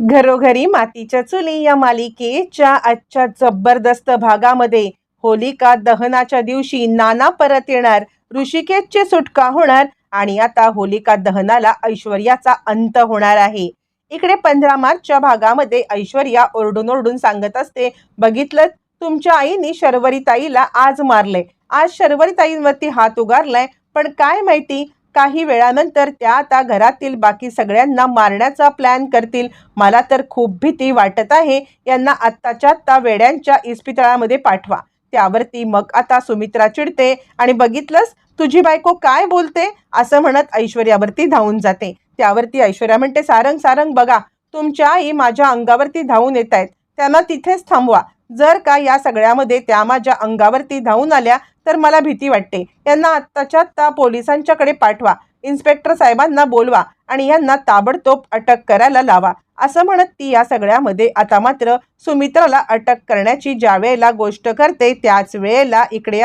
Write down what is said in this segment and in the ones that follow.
घरोघरी मातीच्या चुली या मालिकेच्या आजच्या जबरदस्त भागामध्ये होलिका दहनाच्या दिवशी नाना परत येणार ऋषिकेशची सुटका होणार आणि आता होलिका दहनाला ऐश्वर्याचा अंत होणार आहे. इकडे पंधरा मार्चच्या भागामध्ये ऐश्वर्या ओरडून ओरडून सांगत असते बघितलं तुमच्या आईने शर्वरीताईला आज मारले आज शर्वरीताईंवरती हात उगारलाय. पण काय माहिती काही वेळानंतर त्या आता घरातील बाकी सगळ्यांना मारण्याचा प्लॅन करतील. मला तर खूप भीती वाटत आहे. यांना आत्ताच्या आत्ता वेड्यांच्या इस्पितळामध्ये पाठवा. त्यावरती मग आता सुमित्रा चिडते आणि बघितलंस तुझी बायको काय बोलते? असं म्हणत ऐश्वर्यावरती धावून जाते. त्यावरती ऐश्वर्या म्हणते सारंग सारंग बघा तुमच्या आई माझ्या अंगावरती धावून येत आहेत त्यांना तिथेच थांबवा. जर का या सगळ्यामध्ये त्या माझ्या अंगावरती धावून आल्या तर मला भीती वाटते. यांना आत्ताच्या आत्ता पोलिसांच्याकडे पाठवा. इन्स्पेक्टर साहेबांना बोलवा आणि यांना ताबडतोब अटक करायला लावा. असं म्हणत ती या सगळ्यामध्ये आता मात्र सुमित्राला अटक करण्याची ज्या वेळेला गोष्ट करते त्याच वेळेला इकडे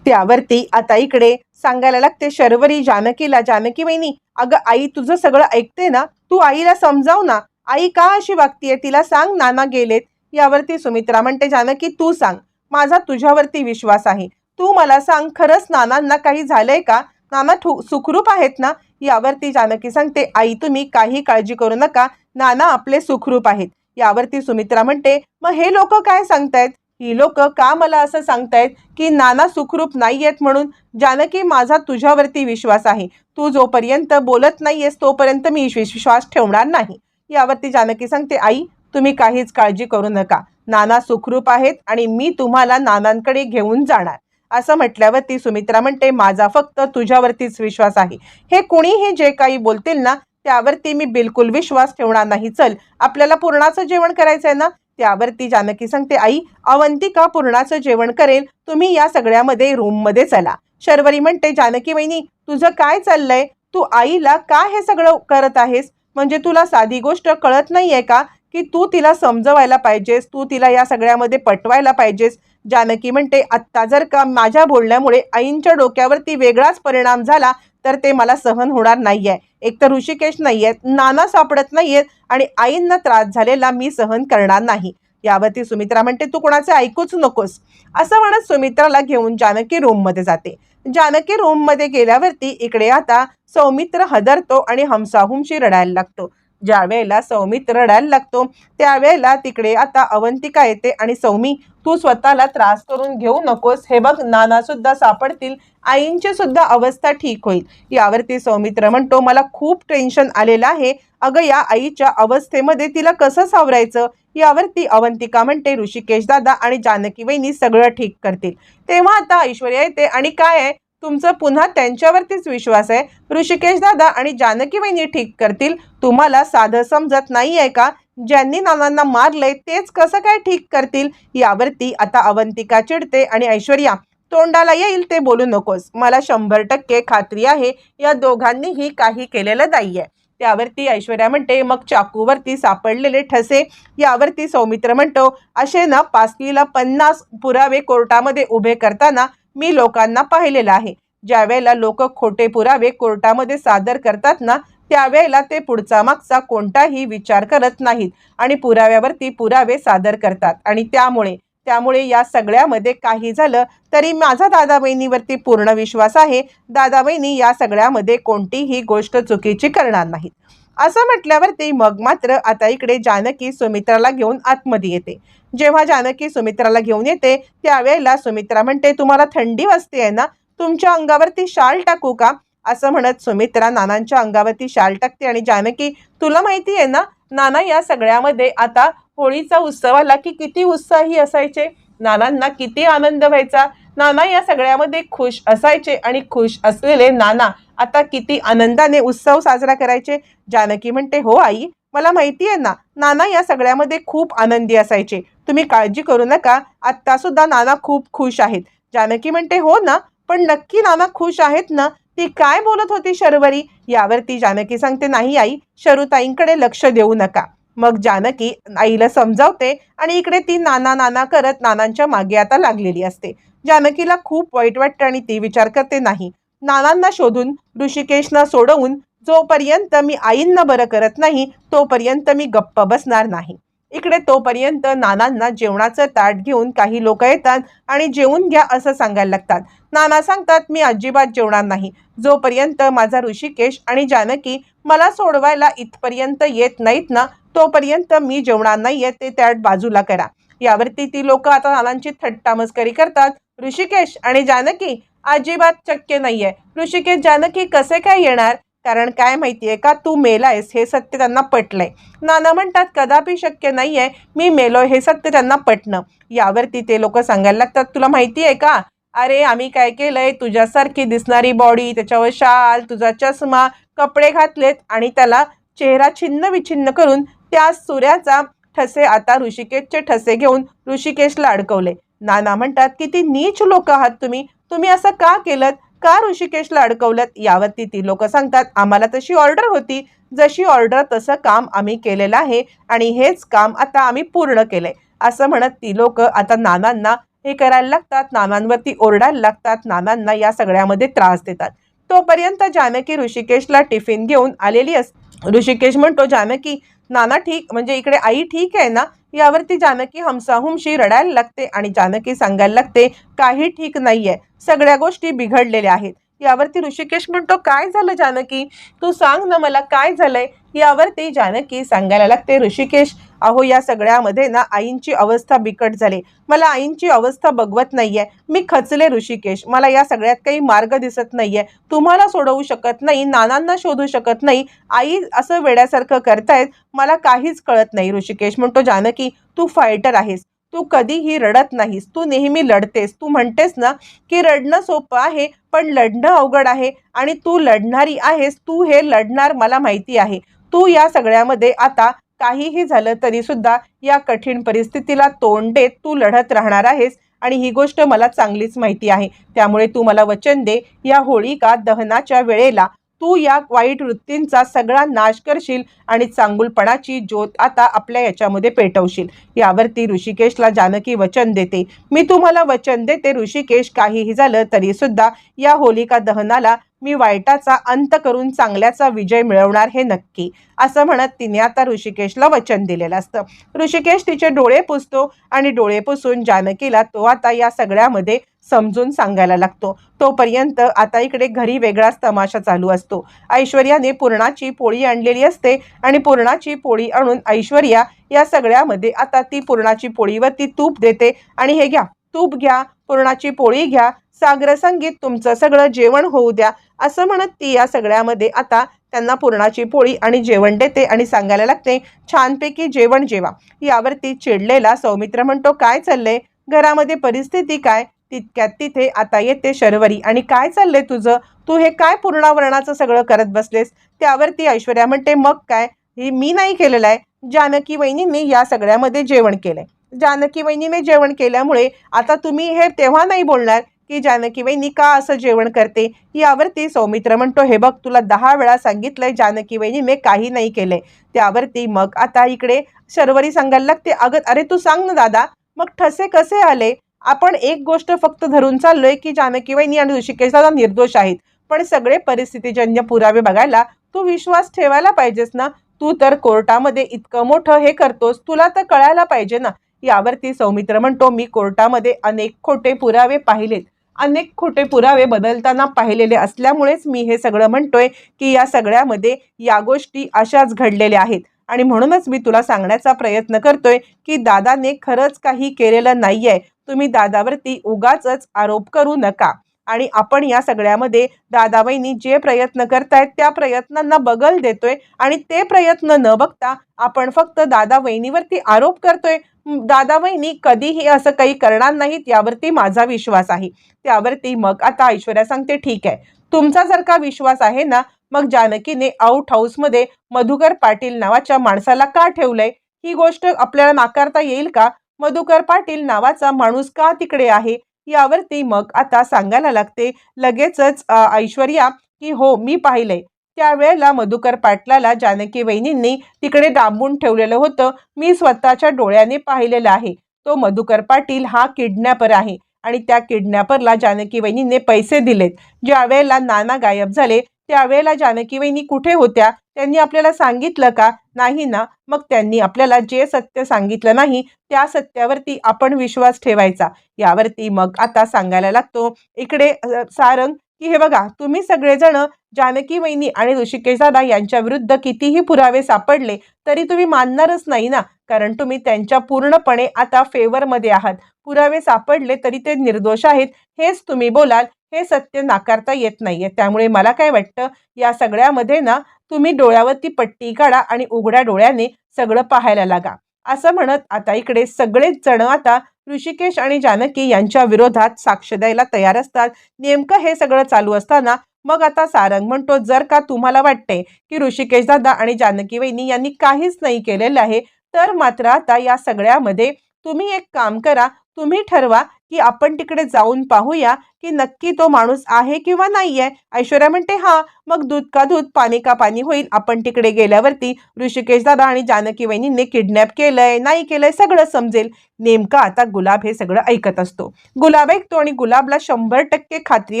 त्यावरती आता इकडे सांगायला लागते शर्वरी जानकीला जानकी वहिनी अगं आई तुझं सगळं ऐकते ना? तू आईला समजाव ना. आई का अशी वागतीये? तिला सांग नाना गेलेत. यावरती सुमित्रा म्हणते जानकी तू सांग. माझा तुझ्यावरती विश्वास आहे. तू मला सांग खरंच नानांना काही झालंय का? नाना ठू सुखरूप आहेत ना? यावरती जानकी सांगते आई तुम्ही काही काळजी करू नका. नाना आपले सुखरूप आहेत. यावरती सुमित्रा म्हणते मग हे लोक काय सांगतायत? ही लोक का मला असं सांगतायत की नाना सुखरूप नाही आहेत म्हणून? जानकी माझा तुझ्यावरती विश्वास आहे. तू जोपर्यंत बोलत नाहीयेस तोपर्यंत मी विश्वास ठेवणार नाही. यावरती जानकी सांगते आई तुम्ही काहीच काळजी करू नका. नाना सुखरूप आहेत आणि मी तुम्हाला नानांकडे घेऊन जाणार. असं म्हटल्यावरती सुमित्रा म्हणते माझा फक्त तुझ्यावरतीच विश्वास आहे. हे कुणीही जे काही बोलतील ना त्यावरती मी बिलकुल विश्वास ठेवणार नाही. चल आपल्याला पूर्णाचं जेवण करायचं आहे ना? त्यावरती जानकी सांगते आई अवंतिका पूर्णाचं जेवण करेल तुम्ही या सगळ्यामध्ये रूममध्ये चला. शर्वरी म्हणते जानकी वहिनी तुझं काय चाललंय? तू आईला का हे सगळं करत आहेस? म्हणजे तुला साधी गोष्ट कळत नाहीये का? की तू तिला समजवायला पाहिजेस तू तिला या सगळ्यामध्ये पटवायला पाहिजेस? जानकी म्हणते आत्ता जर का माझ्या बोलण्यामुळे आईंच्या डोक्यावरती वेगळाच परिणाम झाला तर ते मला सहन होणार नाहीये. एक तर ऋषिकेश नाही आहेत नाना सापडत नाही आहेत आणि आईंना त्रास झालेला मी सहन करणार नाही. यावरती सुमित्रा म्हणते तू कोणाचे ऐकूच नकोस. असं म्हणत सुमित्राला घेऊन जानकी रूममध्ये जाते. जानकी रूममध्ये गेल्यावरती इकडे आता सौमित्र हदरतो आणि हमसाहुमशी रडायला लागतो. ज्या वेळेला सौमित्र रडायला लागतो त्यावेळेला तिकडे आता अवंतिका येते आणि सौमी तू स्वतःला त्रास करून घेऊ नकोस. हे बघ नाना सुद्धा सापडतील. आईंची सुद्धा अवस्था ठीक होईल. यावरती सौमित्र म्हणतो मला खूप टेन्शन आलेलं आहे. अगं या आईच्या अवस्थेमध्ये तिला कसं सावरायचं? यावरती अवंतिका म्हणते ऋषिकेश दादा आणि जानकी वहिनी सगळं ठीक करतील. तेव्हा आता ऐश्वर्या येते आणि काय आहे? तुमचं पुन्हा त्यांच्यावरतीच विश्वास आहे. ऋषिकेश दादा आणि जानकी वहिनी ठीक करतील. तुम्हाला साधं समजत नाही आहे का? ज्यांनी नानांना मारलंय तेच कसं काय ठीक करतील? यावरती आता अवंतिका चिडते आणि ऐश्वर्या तोंडाला येईल ते बोलू नकोस. मला शंभर टक्के खात्री आहे. या दोघांनीही काही केलेलं नाही आहे त्यावरती ऐश्वर्या म्हणते मग चाकूवरती सापडलेले ठसे यावरती सौमित्र म्हणतो असे ना पासलीला पन्नास पुरावे कोर्टामध्ये उभे करताना मी लोकांना पाहिलेलं आहे. ज्या वेळेला लोक खोटे पुरावे कोर्टामध्ये सादर करतात ना त्यावेळेला ते पुढचा मागचा कोणताही विचार करत नाहीत आणि पुराव्यावरती पुरावे सादर करतात. आणि त्यामुळे त्यामुळे या सगळ्यामध्ये काही झालं तरी माझा दादा बहिणीवरती पूर्ण विश्वास आहे. दादा बहिणी या सगळ्यामध्ये कोणतीही गोष्ट चुकीची करणार नाहीत. असं म्हटल्यावरती मग मात्र आता इकडे जानकी सुमित्राला घेऊन आतमध्ये येते. जेव्हा जानकी सुमित्राला घेऊन येते त्यावेळेला सुमित्रा म्हणते तुम्हाला थंडी वाजते आहे ना? तुमच्या अंगावरती शाल टाकू का? असं म्हणत सुमित्रा नानांच्या अंगावरती शाल टाकते आणि जानकी तुला माहिती आहे ना नाना या सगळ्यामध्ये आता होळीचा उत्सव आला की किती उत्साही असायचे. नानांना किती आनंद व्हायचा. नाना या सगळ्यामध्ये खुश असायचे आणि खुश असलेले नाना आता किती आनंदाने उत्सव साजरा करायचे. जानकी म्हणते हो आई मला माहिती आहे ना नाना या सगळ्यामध्ये खूप आनंदी असायचे. तुम्ही काळजी करू नका आत्ता सुद्धा नाना खूप खुश आहेत. जानकी म्हणते हो ना पण नक्की नाना खुश आहेत ना? ती काय बोलत होती शर्वरी? यावरती जानकी सांगते नाही आई शरुताईंकडे लक्ष देऊ नका. मग जानकी आईला समजावते आणि इकडे ती नाना नाना करत नानांच्या मागे आता लागलेली असते. जानकीला खूप वाईट वाटतं आणि ती विचार करते नाही नानांना शोधून ऋषिकेशना सोडवून जोपर्यंत मी आईंना बरं करत नाही तोपर्यंत मी गप्प बसणार नाही. इकडे तोपर्यंत नानांना जेवणाचं ताट घेऊन काही लोक येतात आणि जेवून घ्या असं सांगायला लागतात. नाना सांगतात मी अजिबात जेवणार नाही. जोपर्यंत माझा ऋषिकेश आणि जानकी मला सोडवायला इथपर्यंत येत नाहीत ना तोपर्यंत मी जेवणार नाहीये ते ताट बाजूला करा. यावरती ती लोक आता नानांची थट्टा मस्करी करतात. ऋषिकेश आणि जानकी अजिबात शक्य नाहीये. ऋषिकेश जानकी कसे काय येणार? कारण काय माहितीये का? तू मेलायस हे सत्य त्यांना पटलंय. नाना म्हणतात कदापि शक्य नाहीये मी मेलोय हे सत्य त्यांना पटणं. यावरती ते लोक सांगायला लागतात तुला माहिती आहे का? अरे आम्ही काय केलंय? तुझ्यासारखी दिसणारी बॉडी त्याच्यावर शाल तुझा चष्मा कपडे घातलेत आणि त्याला चेहरा छिन्न विछिन्न करून त्या सूर्याचा ठसे आता ऋषिकेशचे ठसे घेऊन ऋषिकेशला अडकवले. नाना म्हणतात किती नीच लोक आहात तुम्ही. तुम्ही असं का केलं का ऋषिकेशला अडकवलं यावरती ती लोक सांगतात आम्हाला तशी ऑर्डर होती. जशी ऑर्डर तसं काम आम्ही केलेलं आहे आणि हेच काम आता आम्ही पूर्ण केलंय. असं म्हणत ती लोक आता नानांना हे करायला लागतात. नानांवरती ओरडायला लागतात. नानांना या सगळ्यामध्ये त्रास देतात. तोपर्यंत जानकी ऋषिकेशला टिफिन घेऊन आलेली अस ऋषिकेश म्हणतो जानकी नाना ठीक म्हणजे इकडे आई ठीक आहे ना यावरती जानकी हमसाहुमशी रडायला लागते आणि जानकी सांगायला लागते काही ठीक नाही आहे सगळ्या गोष्टी बिघडलेल्या आहेत. यावरती ऋषिकेश म्हणतो काय झालं जानकी? तू सांग ना मला काय झालंय? यावरती जानकी सांगायला लागते ऋषिकेश अहो या सगळ्यामध्ये ना आईंची अवस्था बिकट झाली. मला आईंची अवस्था बघवत नाहीये. मी खचले ऋषिकेश. मला या सगळ्यात काही मार्ग दिसत नाहीये. तुम्हाला सोडवू शकत नाही नानांना शोधू शकत नाही. आई असं वेड्यासारखं करतायत मला काहीच कळत नाही. ऋषिकेश म्हणतो जानकी तू फायटर आहेस. तू कधीही रडत नाहीस. तू नेहमी लढतेस. तू म्हणतेस ना की रडणं सोपं आहे पण लढणं अवघड आहे आणि तू लढणारी आहेस. तू हे लढणार मला माहिती आहे. तू या सगळ्यामध्ये आता काहीही झालं तरी सुद्धा या कठीण परिस्थितीला तोंड देत तू लढत राहणार आहेस. आणि ही गोष्ट मला चांगलीच माहिती आहे. त्यामुळे तू मला वचन दे या होळिका दहनाच्या वेळेला तू या वाईट वृत्तींचा सगळा नाश करशील आणि चांगुलपणाची ज्योत आता आपल्या याच्यामध्ये पेटवशील. यावरती ऋषिकेशला जानकी वचन देते. मी तुम्हाला वचन देते ऋषिकेश काहीही झालं तरीसुद्धा या होलिका दहनाला मी वाईटाचा अंत करून चांगल्याचा विजय मिळवणार हे नक्की असं म्हणत तिने आता ऋषिकेशला वचन दिलेलं असतं. ऋषिकेश तिचे डोळे पुसतो आणि डोळे पुसून जानकीला तो आता या सगळ्यामध्ये समजून सांगायला लागतो. तोपर्यंत आता इकडे घरी वेगळाच तमाशा चालू असतो. ऐश्वर्याने पूर्णाची पोळी आणलेली असते आणि पूर्णाची पोळी आणून ऐश्वर्या या सगळ्यामध्ये आता ती पूर्णाची पोळीवरती तूप देते आणि हे घ्या तूप घ्या पुरणाची पोळी घ्या सागर संगीत तुमचं सगळं जेवण होऊ द्या असं म्हणत ती या सगळ्यामध्ये आता त्यांना पुरणाची पोळी आणि जेवण देते आणि सांगायला लागते छानपैकी जेवण जेवा. यावरती चिडलेला सौमित्र म्हणतो काय चाललंय? घरामध्ये परिस्थिती काय? तितक्यात तिथे आता येते शर्वरी. आणि काय चाललंय तुझं? तू हे काय पूर्णावरणाचं सगळं करत बसलेस? त्यावरती ऐश्वर्या म्हणते मग काय? हे मी नाही केलेलं आहे. जानकी वहिनींनी या सगळ्यामध्ये जेवण केलंय. जानकी वहिनीने जेवण केल्यामुळे आता तुम्ही हे तेव्हा नाही बोलणार की जानकी वहिनी का असं जेवण करते? यावरती सौमित्र म्हणतो हे बघ तुला दहा वेळा सांगितलंय जानकी वहिनीने काही नाही केलंय. त्यावरती मग आता इकडे शर्वरी सांगायला लागते अगं अरे तू सांग ना दादा मग ठसे कसे आले? आपण एक गोष्ट फक्त धरून चाललोय की जानकी वहिनी आणि ऋषिकेश दादा निर्दोष आहेत. पण सगळे परिस्थितीजन्य पुरावे बघायला तू विश्वास ठेवायला पाहिजेस ना? तू तर कोर्टामध्ये इतकं मोठं हे करतोस तुला तर कळायला पाहिजे ना? यावरती सौमित्र म्हणतो मी कोर्टामध्ये अनेक खोटे पुरावे पाहिलेत. अनेक खोटे पुरावे बदलताना पाहिलेले असल्यामुळेच मी हे सगळं म्हणतोय की या सगळ्यामध्ये या गोष्टी अशाच घडलेल्या आहेत. आणि म्हणूनच मी तुला सांगण्याचा प्रयत्न करतोय की दादाने खरंच काही केलेलं नाही आहे तुम्ही दादावरती उगाच आरोप करू नका. आणि आपण या सगळ्यामध्ये दादाबाईंनी जे प्रयत्न करतायत त्या प्रयत्नांना बगल देतोय आणि ते प्रयत्न न बघता आपण फक्त दादा वहिनीवरती आरोप करतोय. दादा वहिनी कधीही असं काही करणार नाहीत यावरती माझा विश्वास आहे. त्यावरती मग आता ऐश्वर्या सांगते ठीक आहे. तुमचा जर का विश्वास आहे ना मग जानकीने आउट हाऊसमध्ये मधुकर पाटील नावाच्या माणसाला का ठेवलंय? ही गोष्ट आपल्याला नाकारता येईल का? मधुकर पाटील नावाचा माणूस का तिकडे आहे? यावरती मग आता सांगायला लागते लगेचच ऐश्वर्या की हो मी पाहिलंय. त्यावेळेला मधुकर पाटलाला जानकी वहिनींनी तिकडे डांबून ठेवलेलं होतं. मी स्वतःच्या डोळ्याने पाहिलेलं आहे. तो मधुकर पाटील हा किडनॅपर आहे आणि त्या किडनॅपरला जानकी वहिनीने पैसे दिलेत. ज्या वेळेला नाना गायब झाले त्यावेळेला जानकीवहिनी कुठे होत्या? त्यांनी आपल्याला सांगितलं का? नाही ना. मग त्यांनी आपल्याला जे सत्य सांगितलं नाही त्या सत्यावरती आपण विश्वास ठेवायचा. यावरती मग आता सांगायला लागतो. इकडे सारंग की हे बघा तुम्ही सगळेजण जानकी वहिनी आणि ऋषिकेश दादा यांच्या विरुद्ध कितीही पुरावे सापडले तरी तुम्ही मानणारच नाही ना? कारण तुम्ही त्यांच्या पूर्णपणे आता फेवरमध्ये आहात. पुरावे सापडले तरी ते निर्दोष आहेत. हेच तुम्ही बोलाल. हे सत्य नाकारता येत नाहीये. त्यामुळे मला काय वाटतं या सगळ्यामध्ये ना तुम्ही डोळ्यावरती पट्टी काढा आणि उघड्या डोळ्याने सगळं पाहायला लागा. असं म्हणत आता इकडे सगळेच जण आता ऋषिकेश आणि जानकी यांच्या विरोधात साक्ष द्यायला तयार असतात. नेमकं हे सगळं चालू असताना मग आता सारंग म्हणतो जर का तुम्हाला वाटते की ऋषिकेश दादा आणि जानकी वहिनी यांनी काहीच नाही केलेलं आहे तर मात्र आता या सगळ्यामध्ये तुम्ही एक काम करा तुम्ही ठरवा की आपण तिकडे जाऊन पाहूया की नक्की तो माणूस आहे किंवा नाही आहे ऐश्वर्या म्हणते हा मग दूध का दूध पाणी का पाणी होईल? आपण तिकडे गेल्यावरती ऋषिकेश दादा आणि जानकी वहिनींनी किडनॅप केलंय नाही केलंय सगळं समजेल. नेमकं आता गुलाब हे सगळं ऐकत असतो. गुलाब ऐकतो आणि गुलाबला शंभर टक्के खात्री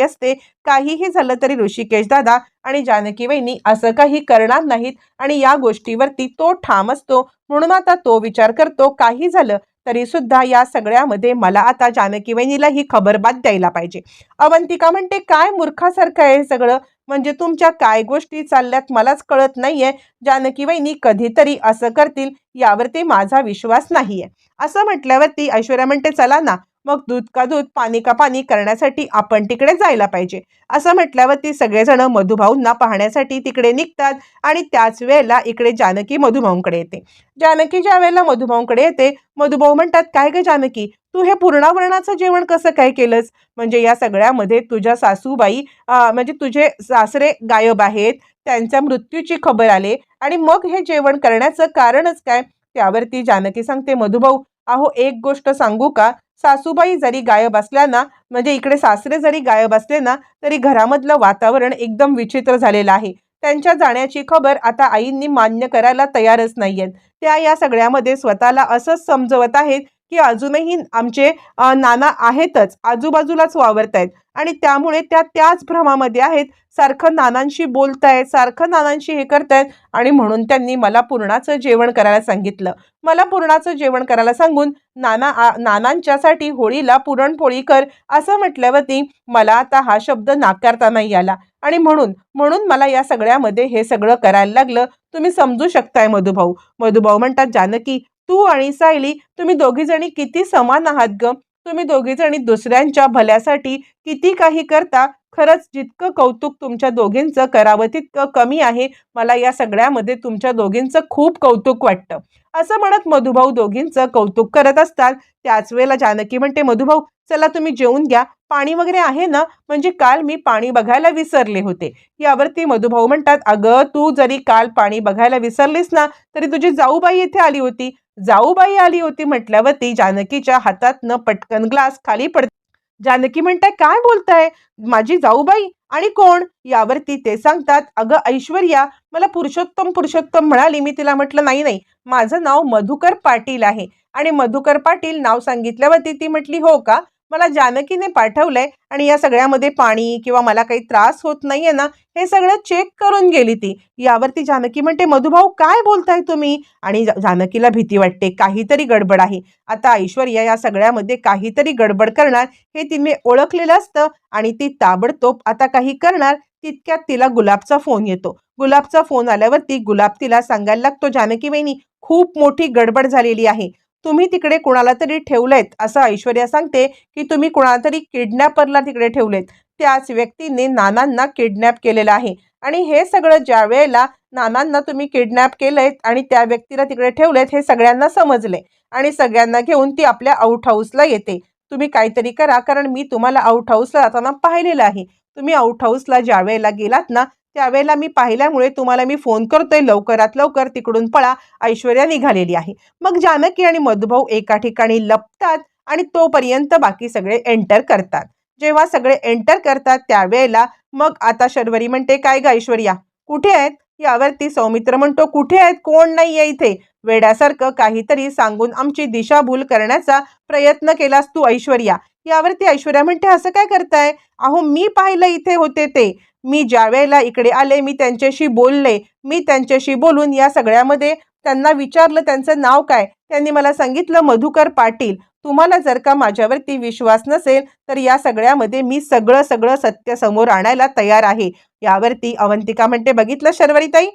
असते. काहीही झालं तरी ऋषिकेश दादा आणि जानकी वहिनी असं काही करणार नाहीत आणि या गोष्टीवरती तो ठाम असतो. म्हणून आता तो विचार करतो काही झालं तरीसुद्धा या सगळ्यामध्ये मला आता जानकी वहिनीला ही खबरबात द्यायला पाहिजे. अवंतिका म्हणते काय मूर्खासारखं आहे सगळं? म्हणजे तुमच्या काय गोष्टी चालल्यात मलाच कळत नाहीये. जानकी वहिनी कधीतरी असं करतील यावरती माझा विश्वास नाहीये. असं म्हटल्यावरती ऐश्वर्या म्हणते चला ना मग दूध का दूध पाणी का पाणी करण्यासाठी आपण तिकडे जायला पाहिजे. असं म्हटल्यावरती सगळेजण मधुभाऊंना पाहण्यासाठी तिकडे निघतात आणि त्याच वेळेला इकडे जानकी मधुभाऊंकडे येते. जानकी ज्या वेळेला मधुभाऊंकडे येते मधुभाऊ म्हणतात काय ग जानकी तू हे पूर्णावरणाचं जेवण कसं काय केलंस? म्हणजे या सगळ्यामध्ये तुझ्या सासूबाई म्हणजे तुझे सासरे गायब आहेत त्यांच्या मृत्यूची खबर आले आणि मग हे जेवण करण्याचं कारणच काय? त्यावरती जानकी सांगते मधुभाऊ अहो एक गोष्ट सांगू का? सासूबाई जरी गायब असल्या ना म्हणजे इकडे सासरे जरी गायब असले ना तरी घरामधलं वातावरण एकदम विचित्र झालेलं आहे. त्यांच्या जाण्याची खबर आता आईंनी मान्य करायला तयारच नाहीयेत. त्या या सगळ्यामध्ये स्वतःला असंच समजवत आहेत की अजूनही आमचे नाना आहेतच आजूबाजूलाच वावरत आहेत. आणि त्यामुळे त्या त्याच भ्रमामध्ये आहेत सारखं नानांशी बोलतायत सारखं नानांशी हे करतायत आणि म्हणून त्यांनी मला पूर्णाचं जेवण करायला सांगितलं. मला पूर्णाचं जेवण करायला सांगून नाना आ- नानांच्यासाठी होळीला पुरणपोळी कर असं म्हटल्यावरती मला आता हा शब्द नाकारता नाही आला. आणि म्हणून म्हणून मला या सगळ्यामध्ये हे सगळं करायला लागलं. तुम्ही समजू शकताय मधुभाऊ. मधुभाऊ म्हणतात जानकी तू आणि सायली तुम्ही दोघी जणी किती समान आहात ग? तुम्ही दोघी जणी दुसऱ्यांच्या भल्यासाठी किती काही करता? खरंच जितकं कौतुक तुमच्या दोघींचं करावं तितकं कमी आहे. मला या सगळ्यामध्ये तुमच्या दोघींचं खूप कौतुक वाटतं. असं म्हणत मधुभाऊ दोघींचं कौतुक करत असतात. त्याच वेळेला जानकी म्हणते मधुभाऊ चला तुम्ही जेवून घ्या. पाणी वगैरे आहे ना? म्हणजे काल मी पाणी बघायला विसरले होते. यावरती मधुभाऊ म्हणतात अगं तू जरी काल पाणी बघायला विसरलीस ना तरी तुझी जाऊबाई इथे आली होती. जाऊबाई आली होती? म्हटल्यावरती जानकीच्या हातातनं पटकन ग्लास खाली पड जानकी म्हणताय काय बोलताय? माझी जाऊबाई आणि कोण? यावरती ते सांगतात अगं ऐश्वर्या मला पुरुषोत्तम पुरुषोत्तम म्हणाली. मी तिला म्हटलं नाही नाही माझं नाव मधुकर पाटील आहे. आणि मधुकर पाटील नाव सांगितल्यावरती ती म्हटली हो का? मला जानकीने पाठवलंय आणि या सगळ्यामध्ये पाणी किंवा मला काही त्रास होत नाहीये ना हे सगळं चेक करून गेली ती. यावरती जानकी म्हणते मधुभाऊ काय बोलताय तुम्ही? आणि जानकीला भीती वाटते काहीतरी गडबड आहे. आता ऐश्वर्या या सगळ्यामध्ये काहीतरी गडबड करणार हे तिने ओळखलेलं असतं आणि ती ताबडतोब आता काही करणार तितक्यात तिला गुलाबचा फोन येतो. गुलाबचा फोन आल्यावरती गुलाब तिला सांगायला लागतो जानकी वहिनी खूप मोठी गडबड झालेली आहे. तुम्ही तिकडे कुणाला तरी ठेवलेत असं ऐश्वर्या सांगते की तुम्ही कुणाला तरी किडनॅपरला तिकडे ठेवलेत. त्याच व्यक्तीने नानांना किडनॅप केलेलं आहे. आणि हे सगळं ज्या वेळेला नानांना तुम्ही किडनॅप केलंय आणि त्या व्यक्तीला तिकडे ठेवलेत हे सगळ्यांना समजले. आणि सगळ्यांना घेऊन ती आपल्या आउट हाऊसला येते. तुम्ही काहीतरी करा कारण मी तुम्हाला आउट हाऊसला जाताना पाहिलेलं आहे. तुम्ही आउट हाऊसला ज्या वेळेला गेलात ना त्यावेळेला मी पाहिल्यामुळे तुम्हाला मी फोन करतोय लवकरात लवकर तिकडून पळा ऐश्वर्या निघालेली आहे. मग जानकी आणि मधुभाऊ एका ठिकाणी लपतात आणि तोपर्यंत बाकी सगळे एंटर करतात. जेव्हा सगळे एंटर करतात त्यावेळेला मग आता शर्वरी म्हणते काय ग ऐश्वर्या? कुठे आहेत? यावरती सौमित्र म्हणतो कुठे आहेत? कोण नाही आहे इथे. वेड्यासारखं काहीतरी सांगून आमची दिशाभूल करण्याचा प्रयत्न केलास तू ऐश्वर्या. यावरती ऐश्वर्या म्हणते असं काय करताय? अहो मी पाहिलं इथे होते ते. मी ज्या वेळेला इकडे आले मी त्यांच्याशी बोलले मी त्यांच्याशी बोलून या सगळ्यामध्ये त्यांना विचारलं त्यांचं नाव काय? त्यांनी मला सांगितलं मधुकर पाटील. तुम्हाला जर का माझ्यावरती विश्वास नसेल तर या सगळ्यामध्ये मी सगळं सगळं सत्य समोर आणायला तयार आहे. यावरती अवंतिका म्हणते बघितलं शर्वरीताई?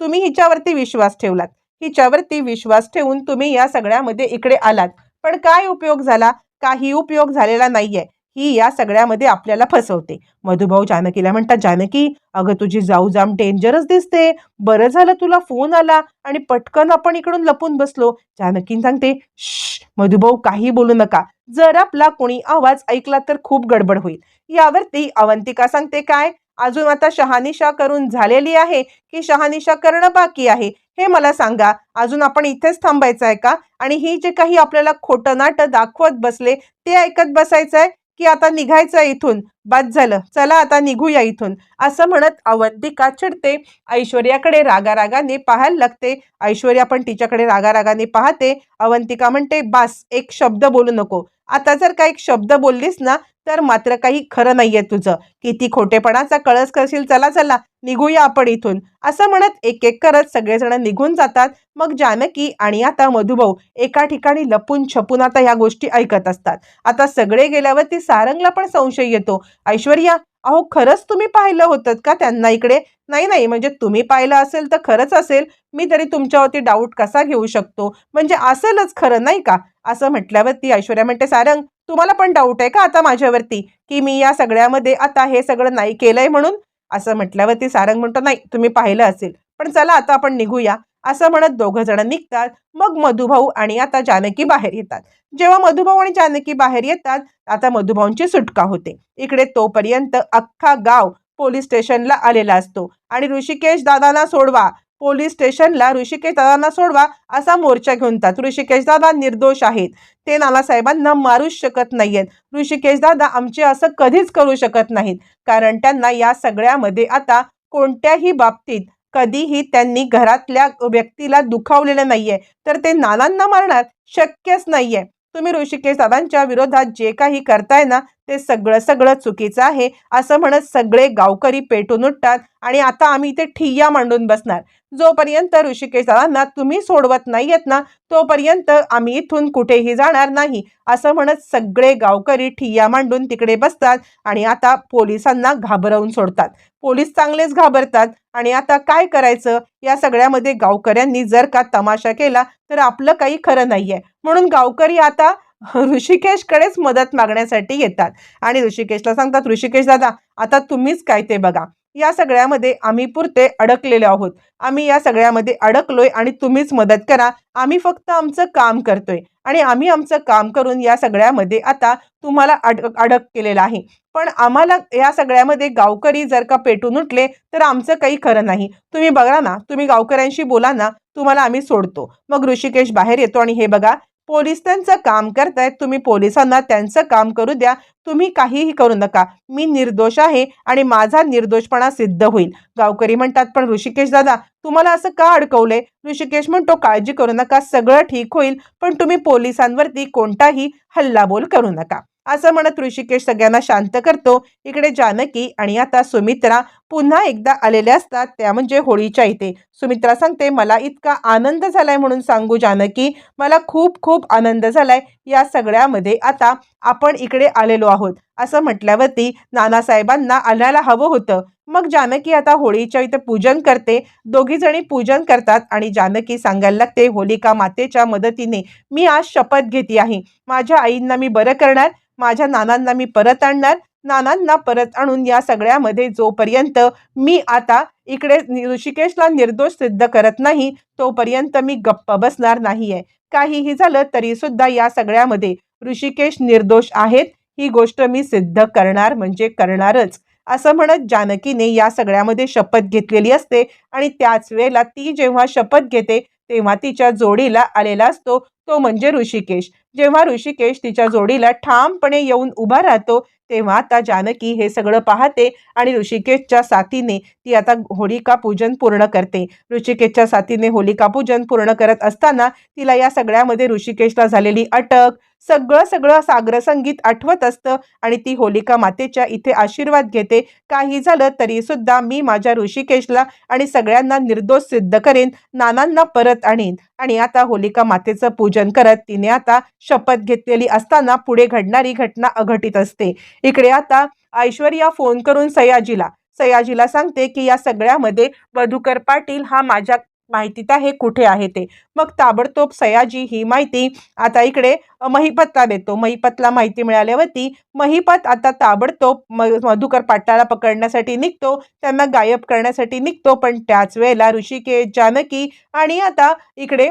तुम्ही हिच्यावरती विश्वास ठेवलात. हिच्यावरती विश्वास ठेवून तुम्ही या सगळ्यामध्ये इकडे आलात. पण काय उपयोग झाला? काही उपयोग झालेला नाहीये. ही या सगळ्यामध्ये आपल्याला फसवते. मधुभाऊ जानकीला म्हणतात जानकी अगं तुझी जाऊ जाम डेंजरस दिसते. बरं झालं तुला फोन आला आणि पटकन आपण इकडून लपून बसलो. जानकीन सांगते श मधुभाऊ काही बोलू नका. जर आपला कोणी आवाज ऐकला तर खूप गडबड होईल. यावरती अवंतिका सांगते काय? अजून आता शहानिशा करून झालेली आहे की शहानिशा करणं बाकी आहे? हे मला सांगा. अजून आपण इथेच थांबायचं आहे का? आणि ही जे काही आपल्याला खोटं नाटं दाखवत बसले ते ऐकत बसायचं आहे की आता निघायचं इथून. बाद झालं. चला आता निघूया इथून. असं म्हणत अवंतिका चिडते. ऐश्वर्याकडे रागारागाने पाहायला लागते. ऐश्वर्या पण तिच्याकडे रागारागाने पाहते. अवंतिका म्हणते बास एक शब्द बोलू नको. आता जर का एक शब्द बोललीस ना तर मात्र काही खरं नाहीये तुझं. किती खोटेपणाचा कळस करशील चला चला निघूया आपण इथून. असं म्हणत एक एक करत सगळेजण निघून जातात. मग जानकी आणि आता मधुभाऊ एका ठिकाणी लपून छपून आता ह्या गोष्टी ऐकत असतात. आता सगळे गेल्यावर ती सारंगला पण संशय येतो. ऐश्वर्या अहो खरंच तुम्ही पाहिलं होतं का त्यांना इकडे? नाही नाही म्हणजे तुम्ही पाहिलं असेल तर खरंच असेल. मी तरी तुमच्यावरती डाऊट कसा घेऊ शकतो? म्हणजे असेलच खरं नाही का? असं म्हटल्यावरती ऐश्वर्या म्हणते सारंग तुम्हाला पण डाऊट आहे का आता माझ्यावरती? की मी या सगळ्यामध्ये आता हे सगळं नाही केलंय म्हणून? असं म्हटल्यावरती सारंग म्हणतो नाही तुम्ही पाहिलं असेल पण चला आता आपण निघूया. असं म्हणत दोघं जण निघतात. मग मधुभाऊ आणि आता जानकी बाहेर येतात. जेव्हा मधुभाऊ आणि जानकी बाहेर येतात आता मधुभाऊंची सुटका होते. इकडे तोपर्यंत अख्खा गाव पोलीस स्टेशनला आलेला असतो. आणि ऋषिकेश दादांना सोडवा. पोलीस स्टेशनला ऋषिकेश दादांना सोडवा असा मोर्चा घेऊन जातात ऋषिकेश दादा निर्दोष आहेत. ते नानासाहेबांना मारूच शकत नाहीयेत. ऋषिकेश दादा आमचे असं कधीच करू शकत नाहीत. कारण त्यांना या सगळ्यामध्ये आता कोणत्याही बाबतीत कधीही त्यांनी घरातल्या व्यक्तीला दुखावलेलं नाहीये. तर ते नानांना मारणार शक्यच नाहीये. तुम्ही ऋषिकेश दादांच्या विरोधात जे काही करताय ना ते सगळं सगळं चुकीचं आहे असं म्हणत सगळे गावकरी पेटून उठतात आणि आता आम्ही इथे ठिय्या मांडून बसणार. जोपर्यंत ऋषिकेशांना तुम्ही सोडवत नाहीयेत ना तोपर्यंत आम्ही इथून कुठेही जाणार नाही असं म्हणत सगळे गावकरी ठिय्या मांडून तिकडे बसतात आणि आता पोलिसांना घाबरवून सोडतात. पोलीस चांगलेच घाबरतात आणि आता काय करायचं? या सगळ्यामध्ये गावकऱ्यांनी जर का तमाशा केला तर आपलं काही खरं नाहीये. म्हणून गावकरी आता ऋषिकेशकडेच मदत मागण्यासाठी येतात. आणि ऋषिकेशला सांगतात ऋषिकेश दादा आता तुम्हीच काय ते बघा. या सगळ्यामध्ये आम्ही पुरते अडकलेले आहोत. आम्ही या सगळ्यामध्ये अडकलोय आणि तुम्हीच मदत करा. आम्ही फक्त आमचं काम करतोय. आणि आम्ही आमचं काम करून या सगळ्यामध्ये आता तुम्हाला अडक अडक केलेलं आहे. पण आम्हाला या सगळ्यामध्ये गावकरी जर का पेटून उठले तर आमचं काही खरं नाही. तुम्ही बघा ना तुम्ही गावकऱ्यांशी बोला ना तुम्हाला आम्ही सोडतो. मग ऋषिकेश बाहेर येतो आणि हे बघा पोलीस त्यांचं काम करतायत तुम्ही पोलिसांना त्यांचं काम करू द्या तुम्ही काहीही करू नका. मी निर्दोष आहे आणि माझा निर्दोषपणा सिद्ध होईल. गावकरी म्हणतात पण ऋषिकेश दादा तुम्हाला असं का अडकवलंय? ऋषिकेश म्हणतो काळजी करू नका सगळं ठीक होईल पण तुम्ही पोलिसांवरती कोणताही हल्लाबोल करू नका. असं म्हणत ऋषिकेश सगळ्यांना शांत करतो. इकडे जानकी आणि आता सुमित्रा पुन्हा एकदा आलेल्या असतात. त्या म्हणजे होळीच्या इथे. सुमित्रा सांगते मला इतका आनंद झालाय म्हणून सांगू जानकी. मला खूप खूप आनंद झालाय. या सगळ्यामध्ये आता आपण इकडे आलेलो आहोत. असं म्हटल्यावरती नानासाहेबांना आणायला हवं होतं. मग जानकी आता होळीच्या इथे पूजन करते. दोघी जणी पूजन करतात आणि जानकी सांगायला लागते होलिका मातेच्या मदतीने मी आज शपथ घेते आहे. माझ्या आईंना मी बरं करणार माझ्या नानांना मी परत आणणार नानांना परत आणून या सगळ्यामध्ये जोपर्यंत मी आता इकडे ऋषिकेशला निर्दोष सिद्ध करत नाही तोपर्यंत मी गप्प बसणार नाहीये. काहीही झालं तरी सुद्धा या सगळ्यामध्ये ऋषिकेश निर्दोष आहेत. ही गोष्ट मी सिद्ध करणार म्हणजे करणारच. असं म्हणत जानकीने या सगळ्यामध्ये शपथ घेतलेली असते. आणि त्याच वेळेला ती जेव्हा शपथ घेते तेव्हा तिच्या जोडीला आलेला असतो. तो म्हणजे ऋषिकेश. जेव्हा ऋषिकेश तिच्या जोडीला ठामपणे येऊन उभा राहतो तेव्हा आता जानकी हे सगळं पाहते आणि ऋषिकेशच्या साथीने ती आता होलिका पूजन पूर्ण करते. ऋषिकेशच्या साथीने होलिका पूजन पूर्ण करत असताना तिला या सगळ्यामध्ये ऋषिकेशला झालेली अटक सगळं सगळं सागर संगीत आठवत असतं आणि ती होलिका मातेच्या इथे आशीर्वाद घेते. काही झालं तरी सुद्धा मी माझ्या ऋषिकेशला आणि सगळ्यांना निर्दोष सिद्ध करेन नानांना परत आणीन. आणि आता होलिका मातेचं पूजन करत तिने आता शपथ घेतलेली असताना पुढे घडणारी घटना अघटित असते. इकडे आता ऐश्वर्या फोन करून सयाजीला सयाजीला सांगते की या सगळ्यामध्ये मधुकर पाटील हा माझ्या माहितीत आहे कुठे आहे ते. मग ताबडतोब सयाजी ही माहिती आता इकडे महिपतला देतो. महिपतला माहिती मिळाल्यावरती महिपत आता ताबडतोब म मधुकर पाटलाला पकडण्यासाठी निघतो. त्यांना गायब करण्यासाठी निघतो. पण त्याच वेळेला ऋषिकेश जानकी आणि आता इकडे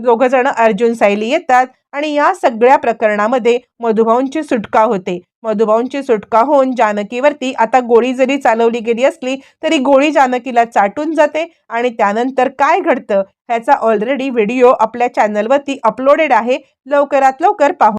दोघं जण अर्जुन सायली येतात. आणि या सगळ्या प्रकरणामध्ये मधुभाऊंची सुटका होते. मधुभाऊंची सुटका होऊन जानकीवरती आता गोळी जरी चालवली गेली असली तरी गोळी जानकीला चाटून जाते आणि त्यानंतर काय घडतं ह्याचा ऑलरेडी व्हिडिओ आपल्या चॅनलवरती अपलोडेड आहे. लवकरात लवकर पाहू.